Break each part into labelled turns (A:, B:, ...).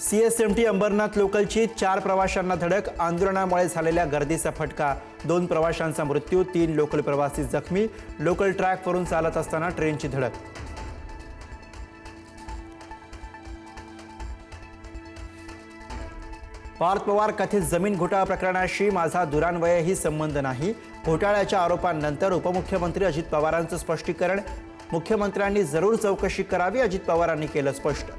A: C S M T Ambarnath लोकलची चार प्रवाशांना धडक आंदोलनामुळे झालेल्या गर्दीचा फटका. दोन प्रवाशांचा मृत्यू तीन लोकल प्रवासी जखमी लोकल ट्रॅकवरून चालत असताना ट्रेनची धडक. पार्थ पवार कथित जमीन घोटाळा प्रकरणाशी माझा दुरान्वयही संबंध नाही. घोटाळ्याच्या आरोपांनंतर उपमुख्यमंत्री अजित पवारांचं स्पष्टीकरण. मुख्यमंत्र्यांनी जरूर चौकशी करावी अजित पवारांनी केलं स्पष्ट.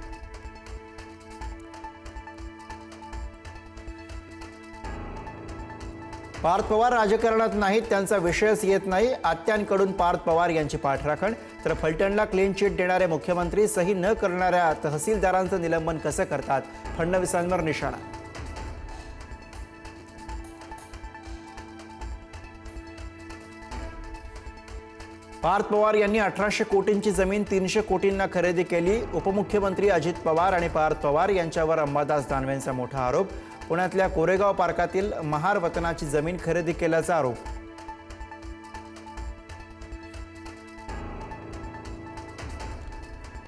A: पार्थ पवार राजकारणात नाहीत त्यांचा विषयच येत नाही. आत्यांकडून पार्थ पवार यांची पाठराखण. तर फलटणला क्लीन चिट देणारे मुख्यमंत्री सही न करणाऱ्या तहसीलदारांचं निलंबन कसं करतात? फडणवीसांवर निशाणा. पार्थ पवार यांनी अठराशे कोटींची जमीन तीनशे कोटींना खरेदी केली. उपमुख्यमंत्री अजित पवार आणि पार्थ पवार यांच्यावर अंबादास दानवेंचा मोठा आरोप. पुण्यातल्या कोरेगाव पार्कातील महार वतनाची जमीन खरेदी केल्याचा आरोप.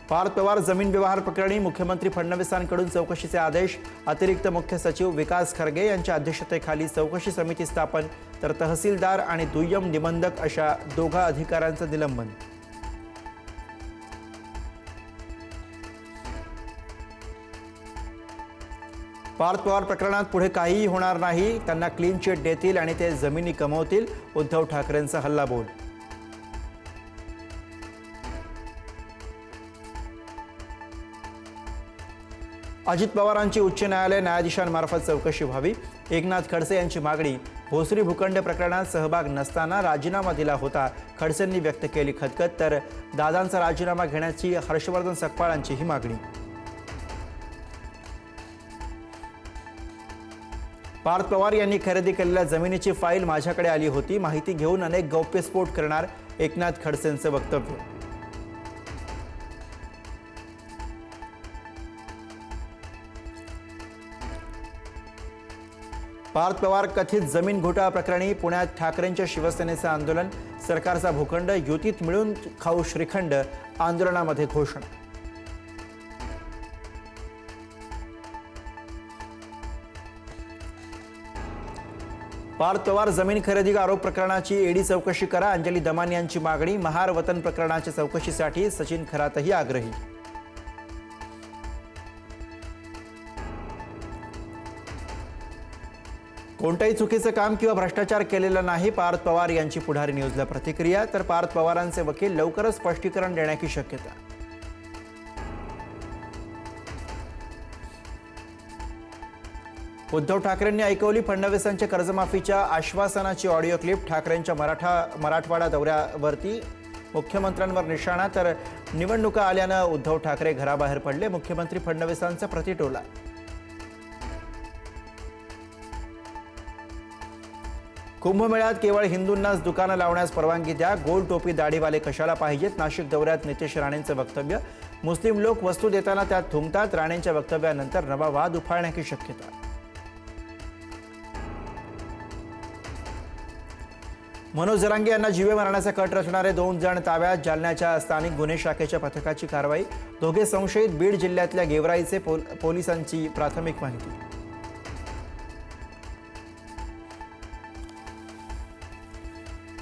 A: पार्थ पवार जमीन व्यवहार प्रकरणी मुख्यमंत्री फडणवीसांकडून चौकशीचे आदेश. अतिरिक्त मुख्य सचिव विकास खरगे यांच्या अध्यक्षतेखाली चौकशी समिती स्थापन. तर तहसीलदार आणि दुय्यम निबंधक अशा दोघा अधिकाऱ्यांचं निलंबन. पार्थ पवार प्रकरणात पुढे काहीही होणार नाही. त्यांना क्लीन चिट देतील आणि ते जमिनी कमवतील उद्धव ठाकरेंचा हल्लाबोल. अजित पवारांची उच्च न्यायालय न्यायाधीशांमार्फत चौकशी व्हावी. एकनाथ खडसे यांची मागणी भोसरी भूखंड प्रकरणात सहभाग नसताना राजीनामा दिला होता. खडसेंनी व्यक्त केली खतखत तर दादांचा राजीनामा घेण्याची हर्षवर्धन सकपाळांचीही मागणी. पार्थ पवार यांनी खरेदी केलेल्या जमिनीची फाईल माझ्याकडे आली होती. माहिती घेऊन अनेक गौप्यस्फोट करणार एकनाथ खडसेंचं वक्तव्य. पार्थ पवार कथित जमीन घोटाळा प्रकरणी पुण्यात ठाकरेंच्या शिवसेनेचं आंदोलन सरकारचा भूखंड युतीत मिळून खाऊ श्रीखंड आंदोलनामध्ये घोषणा पार्थ पवार जमीन खरेदी आरोप प्रकरणाची ईडी चौकशी करा. अंजली दमान यांची मागणी महार वतन प्रकरणाच्या चौकशीसाठी सचिन खरातही आग्रही. कोणत्याही चुकीचं काम किंवा भ्रष्टाचार केलेला नाही पार्थ पवार यांची पुढारी न्यूजला प्रतिक्रिया. तर पार्थ पवारांचे वकील लवकरच स्पष्टीकरण देण्याची शक्यता. उद्धव ठाकरेंनी ऐकवली फडणवीसांच्या कर्जमाफीच्या आश्वासनाची ऑडिओ क्लिप ठाकरेंच्या मराठा मराठवाडा दौऱ्यावरती मुख्यमंत्र्यांवर निशाणा तर निवडणुका आल्यानं उद्धव ठाकरे घराबाहेर पडले. मुख्यमंत्री फडणवीसांचा प्रतिटोला. कुंभमेळ्यात केवळ हिंदूंनाच दुकानं लावण्यास परवानगी द्या. गोल टोपी दाढीवाले कशाला पाहिजेत? नाशिक दौऱ्यात नितेश राणेंचं वक्तव्य. मुस्लिम लोक वस्तू देताना त्यात थुंकतात. राणेंच्या वक्तव्यानंतर नवा वाद उफाळण्याची शक्यता. मनोज जरांगे यांना जीवे मारण्याचा कट रचणारे दोन जण ताब्यात जालन्याच्या स्थानिक गुन्हे शाखेच्या पथकाची कारवाई. दोघे संशयित बीड जिल्ह्यातल्या गेवराईचे पोल पोलिसांची प्राथमिक माहिती.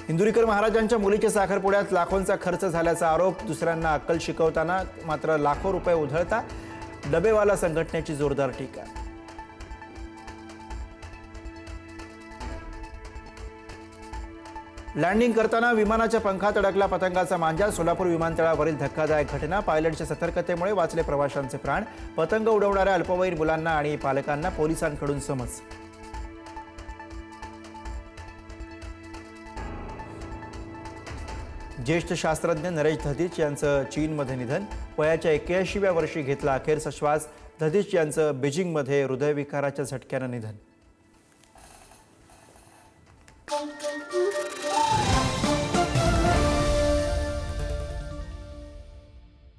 A: इंदुरीकर महाराजांच्या मुलीच्या साखरपुड्यात लाखोंचा खर्च झाल्याचा आरोप दुसऱ्यांना अक्कल शिकवताना मात्र लाखो रुपये उधळता डबेवाला संघटनेची जोरदार टीका. लँडिंग करताना विमानाच्या पंखात अडकला पतंगाचा मांजा. सोलापूर विमानतळावरील धक्कादायक घटना. पायलटच्या सतर्कतेमुळे वाचले प्रवाशांचे प्राण. पतंग उडवणाऱ्या अल्पवयीन मुलांना आणि पालकांना पोलिसांकडून समज. ज्येष्ठ शास्त्रज्ञ नरेश धदीच यांचं चीनमध्ये निधन. वयाच्या एक्क्याऐंशीव्या वर्षी घेतला अखेरचा श्वास धदीच यांचं बीजिंगमध्ये हृदयविकाराच्या झटक्यानं निधन.